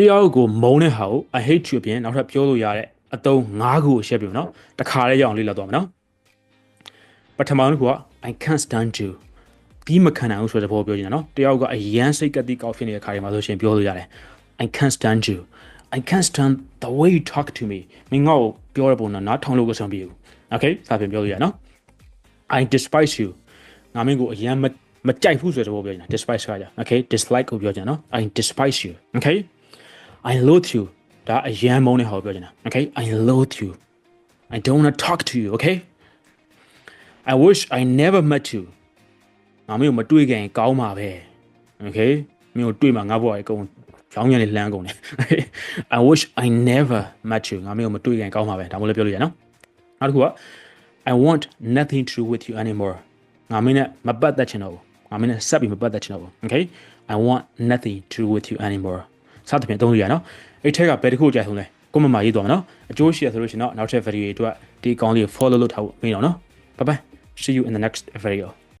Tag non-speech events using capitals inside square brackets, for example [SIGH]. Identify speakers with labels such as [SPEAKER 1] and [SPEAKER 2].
[SPEAKER 1] တယောက်ကိုမုန်းတဲ့ဟာကို I hate you အပြင်နောက်ထပ်ပြောလို့ရတဲ့အသုံး၅ခုကိုရှင်းပြမယ်နော်တခါလေးရအောင်လေ့လာသွားမယ်နော်ပထမဆုံးက I can't stand you ဒီမခံနိုင်ဘူးဆိုတဲ့ဘောပြောနေတာနော်တယောက်ကအရန်စိတ်ကတိကောက်ဖြစ်နေတဲ့ခါတွေမှာဆိုရှင်ပြောလို့ရတယ် I can't stand you I can't stand the way you talk to me မင်းငါ့ကိုပြောရပုံနဲ့နားထောင်လို့ကိုဆောင်ပြဘူး Okay စပြင်ပြောလို့ရနော် I despise you ငါမင်းကိုအရန်မမကြိုက်ဘူးဆိုတဲ့ဘောပြောနေတာ despise ကကြာ Okay dislike ကိုပြောချင်နော် I despise you Okay I loathe you ဒါအရန်မုန်းတဲ့ဟာကိုပြောချင်တာ Okay I loathe you I don't want to talk to you Okay I wish I never met you ငါမင်းကိုမတွေ့ခင်ကောင်းပါပဲ Okay မင်းကိုတွေ့မှာငါဘဝအကုန်ရောင်းရည်လှမ်းကုန်တယ် [LAUGHS] I wish I never met you ငါမင်းကိုမတွေ့ခင်ကောင်းပါပဲဒါမှမဟုတ်လည်းပြောလို့ရနော်နောက်တစ်ခုက I want nothing to do with you anymore ငါမင်းနဲ့မပတ်သက်ချင်တော့ဘူးငါမင်းနဲ့ဆက်ပြီးမပတ်သက်ချင်တော့ဘူး Okay I want nothing to do with you anymore စသဖြင့်သုံးလို့ရနော်အဲ့ထက်ကဘယ်တစ်ခုကြာဆုံးလဲကိုမမရေးသွားမယ်နော်အကျိုးရှိရဆိုလို့ရှိရင်တော့နောက်ထပ် video တွေအတွက်ဒီအကောင့်လေးကို follow လုပ်ထားဖို့မင်းတော့နော် bye bye see you in the next video